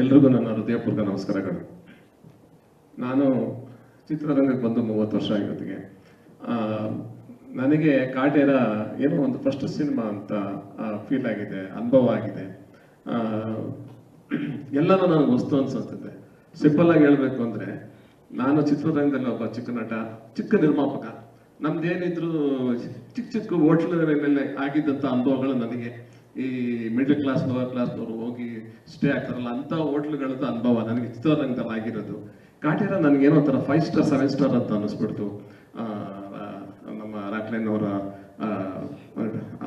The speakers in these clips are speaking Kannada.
ಎಲ್ರಿಗೂ ನನ್ನ ಹೃದಯಪೂರ್ವಕ ನಮಸ್ಕಾರಗಳು. ನಾನು ಚಿತ್ರರಂಗಕ್ಕೆ ಬಂದು ಮೂವತ್ತು ವರ್ಷ ಆಗಿರೋದಿಗೆ ನನಗೆ ಕಾಟೇರ ಏನೋ ಒಂದು ಫಸ್ಟ್ ಸಿನಿಮಾ ಅಂತ ಫೀಲ್ ಆಗಿದೆ, ಅನುಭವ ಆಗಿದೆ. ಎಲ್ಲನೂ ನನಗೆ ವಸ್ತು ಅನ್ಸುತ್ತೆ ಸಿಂಪಲ್ ಆಗಿ ಹೇಳಬೇಕು ಅಂದ್ರೆ, ನಾನು ಚಿತ್ರರಂಗದಲ್ಲಿ ಒಬ್ಬ ಚಿಕ್ಕ ನಟ, ಚಿಕ್ಕ ನಿರ್ಮಾಪಕ. ನಮ್ದೇನಿದ್ರು ಚಿಕ್ಕ ಚಿಕ್ಕ ಹೋಟ್ಲುಗಳಲ್ಲಿ ಆಗಿದ್ದಂಥ ಅನುಭವಗಳು ನನಗೆ. ಈ ಮಿಡ್ಲ್ ಕ್ಲಾಸ್ ಲೋವರ್ ಕ್ಲಾಸ್ನವರು ಹೋಗಿ ಸ್ಟೇ ಆಗ್ತಾರಲ್ಲ ಅಂತ ಹೋಟ್ಲುಗಳದ್ದು ಅನುಭವ ನನಗೆ ಚಿತ್ರರಂಗದಲ್ಲಿ ಆಗಿರೋದು. ಕಾಟೇರ ನನಗೇನೋ ಒಂಥರ ಫೈವ್ ಸ್ಟಾರ್ ಸೆವೆನ್ ಸ್ಟಾರ್ ಅಂತ ಅನ್ನಿಸ್ಬಿಡ್ತು. ನಮ್ಮ ರಾಕ್ಲೈನ್ ಅವರ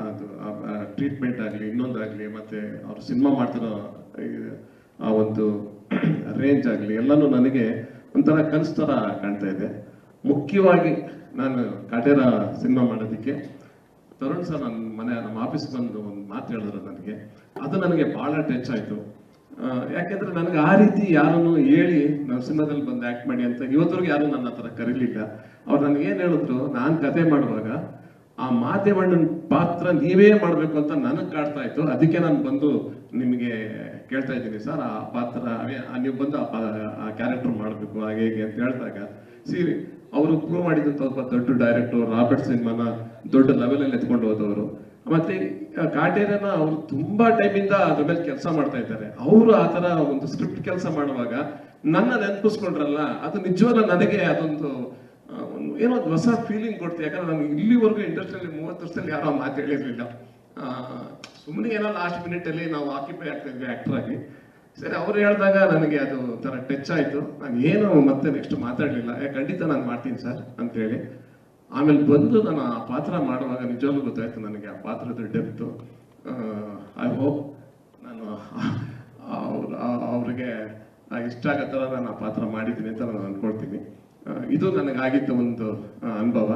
ಅದು ಟ್ರೀಟ್ಮೆಂಟ್ ಆಗಲಿ, ಇನ್ನೊಂದಾಗಲಿ, ಮತ್ತೆ ಅವರು ಸಿನಿಮಾ ಮಾಡ್ತಿರೋ ಆ ಒಂದು ರೇಂಜ್ ಆಗಲಿ, ಎಲ್ಲನೂ ನನಗೆ ಒಂಥರ ಕನಸು ಥರ ಕಾಣ್ತಾ ಇದೆ. ಮುಖ್ಯವಾಗಿ ನಾನು ಕಾಟೇರ ಸಿನಿಮಾ ಮಾಡೋದಕ್ಕೆ ತರುಣ್ ಸರ್ ನನ್ನ ಮನೆ, ನಮ್ಮ ಆಫೀಸ್ ಬಂದು ಒಂದು ಮಾತು ಹೇಳಿದ್ರು ನನಗೆ. ಅದು ನನಗೆ ಬಹಳ ಟಚ್ ಆಯ್ತು. ಯಾಕೆಂದ್ರೆ ನನಗೆ ಆ ರೀತಿ ಯಾರನ್ನು ಹೇಳಿ ನಾವು ಸಿನಿಮಾದಲ್ಲಿ ಬಂದು ಆಕ್ಟ್ ಮಾಡಿ ಅಂತ ಇವತ್ತರೆಗೂ ಯಾರು ನನ್ನ ಹತ್ರ ಕರೀಲಿಲ್ಲ. ಅವ್ರು ನನಗೆ ಏನ್ ಹೇಳಿದ್ರು, ನಾನು ಕತೆ ಮಾಡುವಾಗ ಆ ಮಾಧ್ಯಮಣ್ಣನ ಪಾತ್ರ ನೀವೇ ಮಾಡ್ಬೇಕು ಅಂತ ನನಗೆ ಕಾಡ್ತಾ ಇತ್ತು. ಅದಕ್ಕೆ ನಾನು ಬಂದು ನಿಮಗೆ ಕೇಳ್ತಾ ಇದ್ದೀನಿ ಸರ್, ಆ ಪಾತ್ರ ನೀವು ಬಂದು ಆ ಕ್ಯಾರೆಕ್ಟರ್ ಮಾಡಬೇಕು, ಹಾಗೆ ಹೇಗೆ ಅಂತ ಹೇಳಿದಾಗ, ಸೀರಿ ಅವರು ಪ್ರೂವ್ ಮಾಡಿದಂತ ಒಬ್ಬ ದೊಡ್ಡ ಡೈರೆಕ್ಟರ್ ರಾಬರ್ಟ್ ಸಿನಿಮಾನ ದೊಡ್ಡ ಲೆವೆಲ್ ಅಲ್ಲಿ ಎತ್ಕೊಂಡು ಹೋದವರು. ಮತ್ತೆ ಕಾಟೇರನ ಅವರು ತುಂಬಾ ಟೈಮಿಂದ ಅದ್ರ ಮೇಲೆ ಕೆಲಸ ಮಾಡ್ತಾ ಇದ್ದಾರೆ. ಅವರು ಆ ತರ ಒಂದು ಸ್ಕ್ರಿಪ್ಟ್ ಕೆಲಸ ಮಾಡುವಾಗ ನನ್ನ ನೆನಪಿಸ್ಕೊಂಡ್ರಲ್ಲ, ಅದು ನಿಜವಲ್ಲ ನನಗೆ ಅದೊಂದು ಏನೋ ಒಂದು ಹೊಸ ಫೀಲಿಂಗ್ ಕೊಡ್ತು. ಯಾಕಂದ್ರೆ ನಾನು ಇಲ್ಲಿವರೆಗೂ ಇಂಡಸ್ಟ್ರಿಯಲ್ಲಿ ಮೂವತ್ತು ವರ್ಷದಲ್ಲಿ ಯಾರೋ ಮಾತು ಹೇಳಿರ್ಲಿಲ್ಲ. ಸುಮ್ಮನೆ ಏನೋ ಲಾಸ್ಟ್ ಮಿನಿಟ್ ಅಲ್ಲಿ ನಾವು ಆಕ್ಯುಪೈ ಆಗ್ತಾ ಇದ್ವಿ ಆಕ್ಟರ್ ಆಗಿ. ಸರಿ ಅವ್ರು ಹೇಳಿದಾಗ ನನಗೆ ಅದು ಒಂಥರ ಟಚ್ ಆಯ್ತು. ನಾನು ಏನು ಮತ್ತೆ ನೆಕ್ಸ್ಟ್ ಮಾತಾಡ್ಲಿಲ್ಲ. "ಏ, ಖಂಡಿತ ನಾನು ಮಾಡ್ತೀನಿ ಸರ್ ಅಂತ ಹೇಳಿ ಆಮೇಲೆ ಬಂದು ನಾನು ಆ ಪಾತ್ರ ಮಾಡುವಾಗ ನಿಜವಾಗ್ಲೂ ಗೊತ್ತಾಯ್ತು ನನಗೆ ಆ ಪಾತ್ರದ ಡೆಪ್ತು ಐ ಹೋಪ್ ನಾನು ಅವ್ರ ಅವ್ರಿಗೆ ಇಷ್ಟ ಆಗೋ ಥರ ನಾನು ಆ ಪಾತ್ರ ಮಾಡಿದ್ದೀನಿ ಅಂತ ನಾನು ಅಂದ್ಕೊಳ್ತೀನಿ ಇದು ನನಗಾಗಿದ್ದ ಒಂದು ಅನುಭವ.